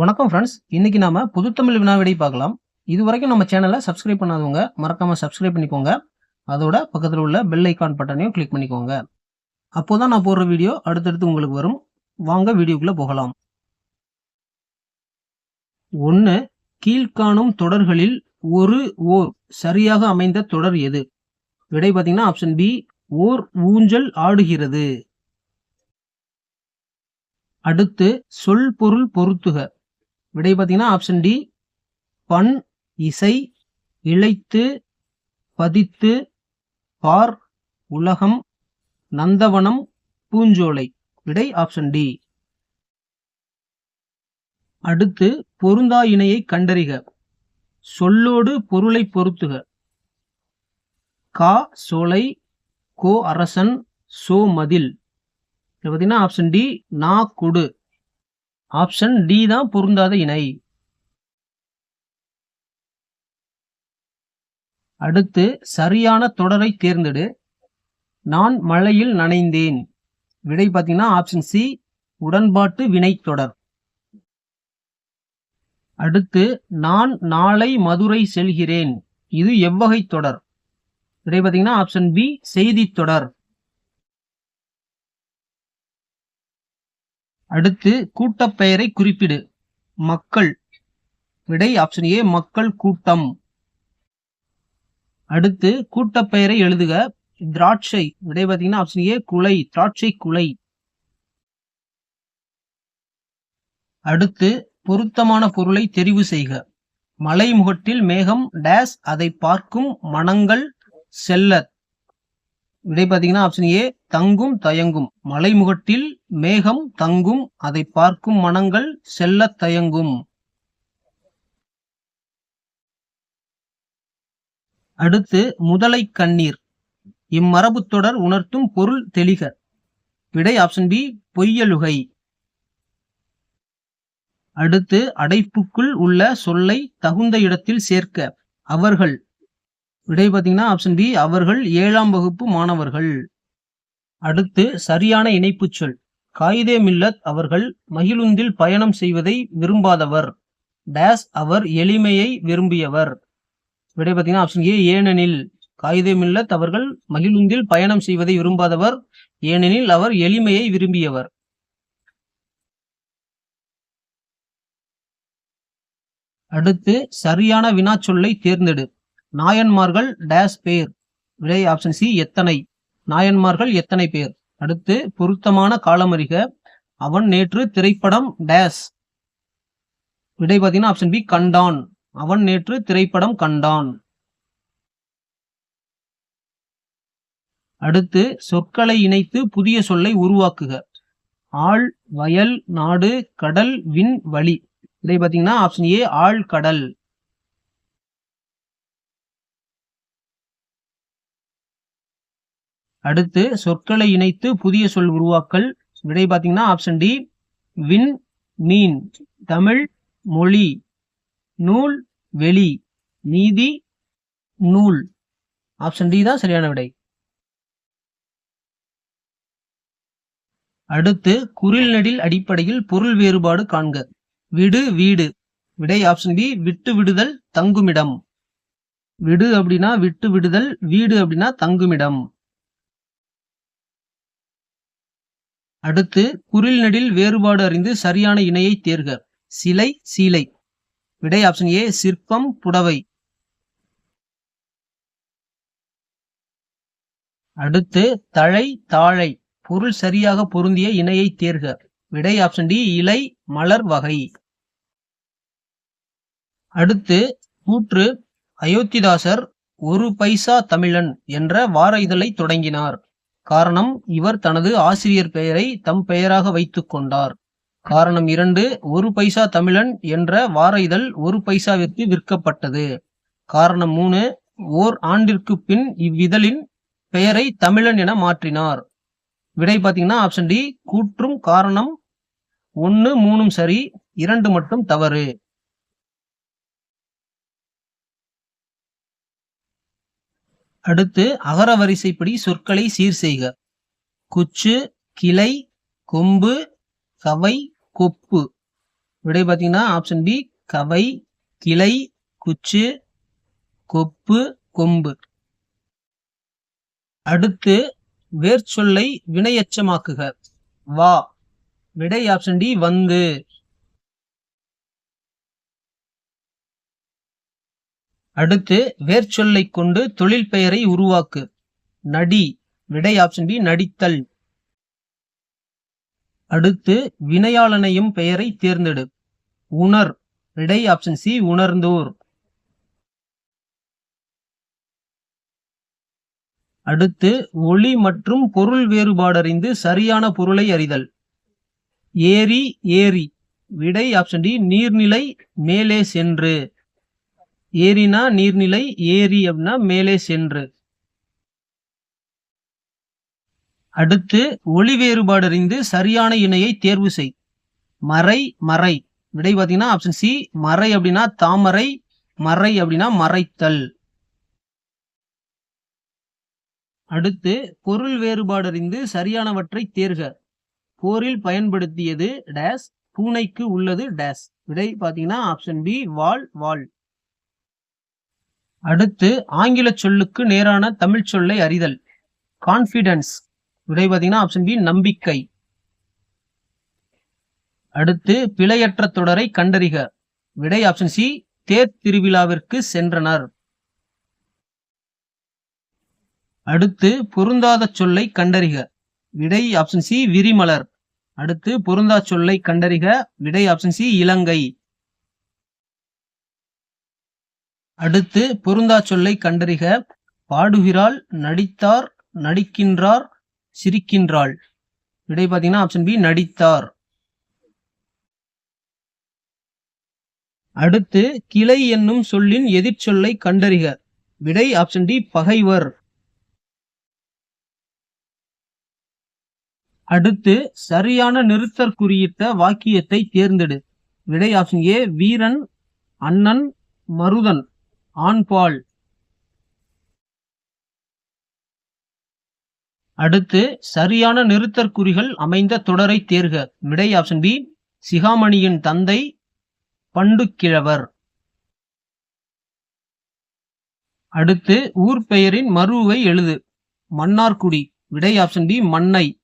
வணக்கம் ஃப்ரெண்ட்ஸ் இன்னைக்கு நாம புதுத்தமிழ் வினாவிடை பார்க்கலாம். இது வரைக்கும் நம்ம சேனலை சப்ஸ்கிரைப் பண்ணாதவங்க மறக்காம சப்ஸ்கிரைப் பண்ணிக்கோங்க. அதோட பக்கத்தில் உள்ள பெல் ஐக்கான் பட்டனையும் கிளிக் பண்ணிக்கோங்க. அப்போதான் நான் போடுற வீடியோ அடுத்தடுத்து உங்களுக்கு வரும். வாங்க வீடியோக்குள்ள போகலாம். ஒன்று கீழ்காணும் தொடர்களில் ஒரு ஓர் சரியாக அமைந்த தொடர் எது? விடை பார்த்தீங்கன்னா ஆப்ஷன் பி ஓர் ஊஞ்சல் ஆடுகிறது. அடுத்து சொல் பொருள் பொருத்துக. விடை பார்த்தீங்கன்னா ஆப்ஷன் டி பண் இசை இழைத்து பதித்து பார் உலகம் நந்தவனம் பூஞ்சோலை. விடை ஆப்ஷன் டி அடுத்து பொருந்தா இணையை கண்டறிக. சொல்லோடு பொருளை பொருத்துக. கா சோலை கோ அரசன் சோ மதில். பார்த்தீங்கன்னா ஆப்ஷன் டி நா கொடு. ஆப்ஷன் டி தான் பொருந்தாத இணை. அடுத்து சரியான தொடரை தேர்ந்தெடு. நான் மழையில் நனைந்தேன். விடை பார்த்தீங்கன்னா ஆப்ஷன் சி உடன்பாட்டு வினை தொடர். அடுத்து நான் நாளை மதுரை செல்கிறேன். இது எவ்வகை தொடர்? விடை பார்த்தீங்கன்னா ஆப்ஷன் பி செய்தி தொடர். அடுத்து கூட்டப்பெயரை குறிப்பிடு. மக்கள். விடை ஆப்ஷன் ஏ மக்கள் கூட்டம். அடுத்து கூட்டப்பெயரை எழுதுக. திராட்சை. விடை பார்த்தீங்கன்னா ஆப்ஷன் ஏ குலை. திராட்சை குலை. அடுத்து பொருத்தமான பொருளை தெரிவு செய்க. மலைமுகட்டில் மேகம் டேஸ் அதை பார்க்கும் மனங்கள் செல்ல. விடை பார்த்தீங்கன்னா ஆப்ஷன் ஏ தங்கும் தயங்கும். மலைமுகட்டில் மேகம் தங்கும் அதை பார்க்கும் மனங்கள் செல்ல தயங்கும். அடுத்து முதலை கண்ணீர். இம்மரபு தொடர் உணர்த்தும் பொருள் தெளிக. விடை ஆப்ஷன் பி பொய்யலுகை. அடுத்து அடைப்புக்குள் உள்ள சொல்லை தகுந்த இடத்தில் சேர்க்க. அவர்கள் விடை பார்த்தீங்கன்னா ஆப்ஷன் பி அவர்கள் ஏழாம் வகுப்பு மாணவர்கள். அடுத்து சரியான இணைப்புச் சொல். காயிதே மில்லத் அவர்கள் மகிழுந்தில் பயணம் செய்வதை விரும்பாதவர். டேஸ் அவர் எளிமையை விரும்பியவர். விடை பார்த்தீங்கன்னா ஆப்ஷன் ஏ ஏனெனில் காயிதே மில்லத் அவர்கள் மகிழுந்தில் பயணம் செய்வதை விரும்பாதவர். ஏனெனில் அவர் எளிமையை விரும்பியவர். அடுத்து சரியான வினாச்சொல்லை தேர்ந்தெடு. நாயன்மார்கள் டேஸ் பேர். விடை ஆப்ஷன் சி எத்தனை? நாயன்மார்கள் எத்தனை பேர்? அடுத்து பொருத்தமான காலமறிக அவன் நேற்று திரைப்படம் டேஸ். விடை பார்த்தீங்கன்னா ஆப்ஷன் பி கண்டான். அவன் நேற்று திரைப்படம் கண்டான். அடுத்து சொற்களை இணைத்து புதிய சொல்லை உருவாக்குக. ஆள் வயல் நாடு கடல் விண் வழி. இதை பார்த்தீங்கன்னா ஆப்ஷன் ஏ ஆள் அடுத்து சொற்களை இணைத்து புதிய சொல் உருவாக்கல். விடை பார்த்தீங்கன்னா ஆப்ஷன் டி வின் மீன். தமிழ் மொழி. நூல் வெளி. நீதி நூல். ஆப்ஷன் டி தான் சரியான விடை. அடுத்து குரில் நெடில் அடிப்படையில் பொருள் வேறுபாடு காண்க. விடு வீடு. விடை ஆப்ஷன் பி விட்டு விடுதல் தங்குமிடம். விடு அப்படின்னா விட்டு விடுதல் வீடு அப்படின்னா தங்குமிடம். அடுத்து குரில் நெடில் வேறுபாடு அறிந்து சரியான இணையை தேர்க. சிலை சீலை. விடை ஆப்ஷன் ஏ சிற்பம் புடவை. அடுத்து தழை தாழை. பொருள் சரியாக பொருந்திய இணையை தேர்க. விடை ஆப்ஷன் டி இலை மலர் வகை. அடுத்து கூற்று அயோத்திதாசர் ஒரு பைசா தமிழன் என்ற வார இதழை தொடங்கினார். காரணம் இவர் தனது ஆசிரியர் பெயரை தம் பெயராக வைத்துக் கொண்டார். காரணம் இரண்டு ஒரு பைசா தமிழன் என்ற வார இதழ் ஒரு பைசாவிற்கு விற்கப்பட்டது. காரணம் மூணு ஓர் ஆண்டிற்கு பின் இவ்விதழின் பெயரை தமிழன் என மாற்றினார். விடை பார்த்தீங்கன்னா ஆப்ஷன் டி கூற்றும் காரணம் ஒன்று மூணும் சரி இரண்டு மட்டும் தவறு. அடுத்து அகர வரிசைப்படி சொற்களை சீர் செய்க. குச்சு கிளை கொம்பு கவை கொப்பு. விடை பார்த்தீங்கன்னா ஆப்ஷன் பி கவை கிளை குச்சு கொப்பு கொம்பு. அடுத்து வேர்ச்சொல்லை வினையச்சமாக்குக. வா. விடை ஆப்ஷன் டி வந்து. அடுத்து வேர்ச்சொல்லை கொண்டு தொழில் பெயரை உருவாக்கு. நடி. விடை ஆப்ஷன் பி நடித்தல். அடுத்து வினையாளனையும் பெயரை தேர்ந்தெடு. உணர். விடை ஆப்ஷன் சி உணர்ந்தோர். அடுத்து ஒளி மற்றும் பொருள் வேறுபாடறிந்து சரியான பொருளை அறிதல். ஏரி ஏரி. விடை ஆப்ஷன் டி நீர்நிலை மேலே சென்று. ஏரினா நீர்நிலை ஏரி அப்படின்னா மேலே சென்று. அடுத்து ஒளி வேறுபாடு அறிந்து சரியான இணையை தேர்வு செய். மறை மறை. விடை பார்த்தீங்கன்னா ஆப்ஷன் சி மறை அப்படின்னா தாமரை மறை அப்படின்னா மறைத்தல். அடுத்து பொருள் வேறுபாடு அறிந்து சரியானவற்றை தேர்க. போரில் பயன்படுத்தியது டேஸ் பூனைக்கு உள்ளது டேஸ் விடை பார்த்தீங்கன்னா ஆப்ஷன் பி வால் வால். அடுத்து ஆங்கில சொல்லுக்கு நேரான தமிழ் சொல்லை அறிதல். கான்பிடன்ஸ் விடை பார்த்தீங்கன்னா ஆப்ஷன் பி நம்பிக்கை. அடுத்து பிழையற்ற தொடரை கண்டறிக. விடை ஆப்ஷன் சி தேர் திருவிழாவிற்கு சென்றனர். அடுத்து பொருந்தாத சொல்லை கண்டறிக. விடை ஆப்ஷன் சி விரிமலர். அடுத்து பொருந்தா சொல்லை கண்டறிக. விடை ஆப்ஷன் சி இலங்கை. அடுத்து பொருந்தா சொல்லை கண்டறிக. பாடுகிறாள் நடித்தார் நடிக்கின்றார் சிரிக்கின்றாள். விடை பார்த்தீங்கன்னா ஆப்ஷன் பி நடித்தார். அடுத்து கிளை என்னும் சொல்லின் எதிர்ச்சொல்லை கண்டறிக. விடை ஆப்ஷன் டி பகைவர். அடுத்து சரியான நிறுத்தற் குறியிட்ட வாக்கியத்தை தேர்ந்தெடு. விடை ஆப்ஷன் ஏ வீரன் அண்ணன் மருதன். ஆண்பால் அடுத்து சரியான நிறுத்தற்குறிகள் அமைந்த தொடரை தேர்க. விடை ஆப்ஷன் பி சிகாமணியின் தந்தை பண்டுக்கிழவர் அடுத்து ஊர் பெயரின் மருவை எழுது. மன்னார்குடி. விடை ஆப்ஷன் பி மன்னை.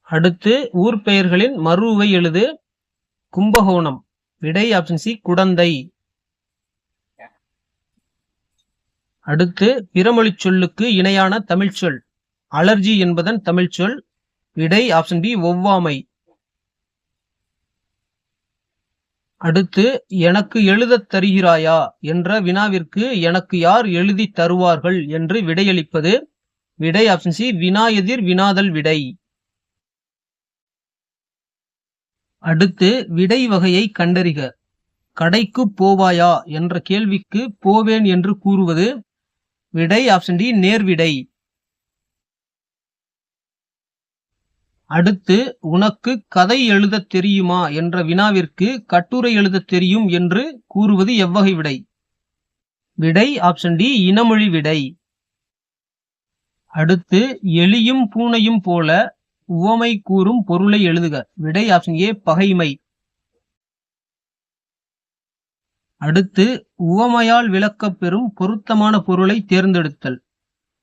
அடுத்து ஊர் பெயர்களின் மருவை எழுது. கும்பகோணம். விடை ஆப்ஷன் சி குடந்தை. அடுத்து பிறமொழி சொல்லுக்கு இணையான தமிழ்ச்சொல் அலர்ஜி என்பதன் தமிழ்ச்சொல் விடை ஆப்ஷன் பி ஒவ்வாமை. அடுத்து எனக்கு எழுதத் தருகிறாயா என்ற வினாவிற்கு எனக்கு யார் எழுதி தருவார்கள் என்று விடையளிப்பது. விடை ஆப்ஷன் சி வினா எதிர் வினாதல் விடை. அடுத்து விடை வகையை கண்டறிக. கடைக்கு போவாயா என்ற கேள்விக்கு போவேன் என்று கூறுவது விடை ஆப்ஷன் டி நேர்விடை. அடுத்து உனக்கு கதை எழுதத் தெரியுமா என்ற வினாவிற்கு கட்டுரை எழுதத் தெரியும் என்று கூறுவது எவ்வகை விடை? விடை ஆப்ஷன் டி இனமொழி விடை. அடுத்து எலியும் பூனையும் போல உவமை கூறும் பொருளை எழுதுக. விடை ஆப்ஷன் ஏ பகைமை. அடுத்து உவமையால் விளக்கப் பெறும் பொருத்தமான பொருளை தேர்ந்தெடுத்தல்.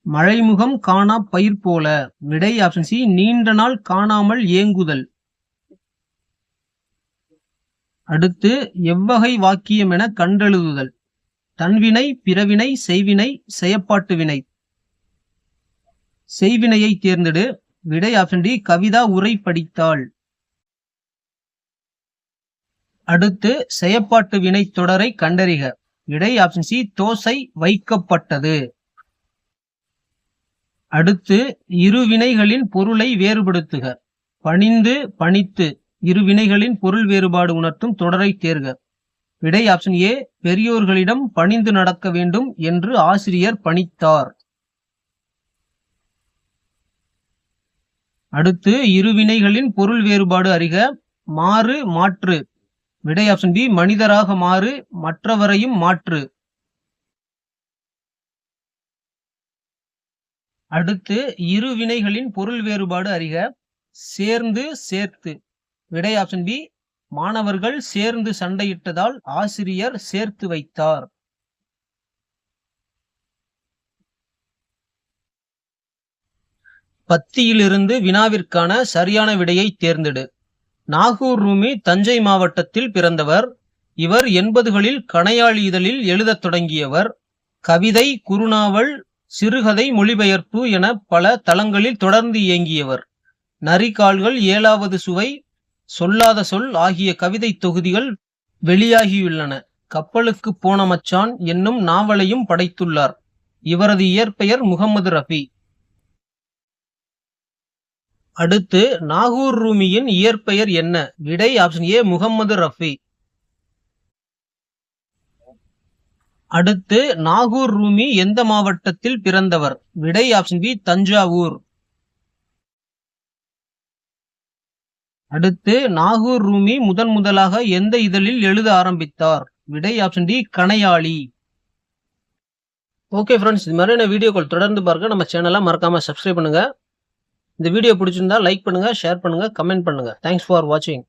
மழைமுகம் காணா பயிர் போல. விடை ஆப்ஷன் சி நீண்ட நாள் காணாமல் ஏங்குதல். அடுத்து எவ்வகை வாக்கியம் என கண்டெழுதுதல். தன்வினை பிறவினை செய்வினை செயப்பாட்டு வினை. செய்வினையை தேர்ந்தெடு. விடை ஆப்ஷன் டி கவிதா உரை படித்தாள் அடுத்து செயப்பாட்டு வினை தொடரை கண்டறிக. விடை ஆப்ஷன் சி தோசை வைக்கப்பட்டது. அடுத்து இரு வினைகளின் பொருளை வேறுபடுத்துக. பணிந்து பணித்து இரு வினைகளின் பொருள் வேறுபாடு உணர்த்தும் தொடரை தேர்க. விடை ஆப்ஷன் ஏ பெரியோர்களிடம் பணிந்து நடக்க வேண்டும் என்று ஆசிரியர் பணித்தார். அடுத்து இரு வினைகளின் பொருள் வேறுபாடு அறிக. மாறு மாற்று. விடை ஆப்ஷன் பி மனிதராக மாறு மற்றவரையும் மாற்று. அடுத்து இரு வினைகளின் பொருள் வேறுபாடு அறிக. சேர்ந்து சேர்த்து. விடை ஆப்ஷன் பி மாணவர்கள் சேர்ந்து சண்டையிட்டதால் ஆசிரியர் சேர்த்து வைத்தார். பத்தியிலிருந்து வினாவிற்கான சரியான விடையை தேர்ந்தெடு. நாகூர் ரூமி தஞ்சை மாவட்டத்தில் பிறந்தவர். இவர் எண்பதுகளில் கணையாழி இதழில் எழுதத் தொடங்கியவர். கவிதை குறுநாவல் சிறுகதை மொழிபெயர்ப்பு என பல தளங்களில் தொடர்ந்து இயங்கியவர். நரிகால்கள் ஏழாவது சுவை சொல்லாத சொல் ஆகிய கவிதை தொகுதிகள் வெளியாகியுள்ளன. கப்பலுக்கு போன மச்சான் என்னும் நாவலையும் படைத்துள்ளார். இவரது இயற்பெயர் முகமது ரஃபி. அடுத்து நாகூர் ரூமியின் இயற்பெயர் என்ன? விடை ஆப்ஷன் ஏ முகமது ரஃபி. அடுத்து நாகூர் ரூமி எந்த மாவட்டத்தில் பிறந்தவர்? விடை ஆப்ஷன் பி தஞ்சாவூர். அடுத்து நாகூர் ரூமி முதன் முதலாக எந்த இதழில் எழுத ஆரம்பித்தார்? விடை ஆப்ஷன் டி கணையாளி ஓகே ஃப்ரெண்ட்ஸ் இது மாதிரியான வீடியோக்கள் தொடர்ந்து பார்க்க நம்ம சேனலை மறக்காம சப்ஸ்கிரைப் பண்ணுங்க. இந்த வீடியோ பிடிச்சிருந்தா லைக் பண்ணுங்க ஷேர் பண்ணுங்க கமெண்ட் பண்ணுங்க. தேங்க்ஸ் ஃபார் வாட்சிங்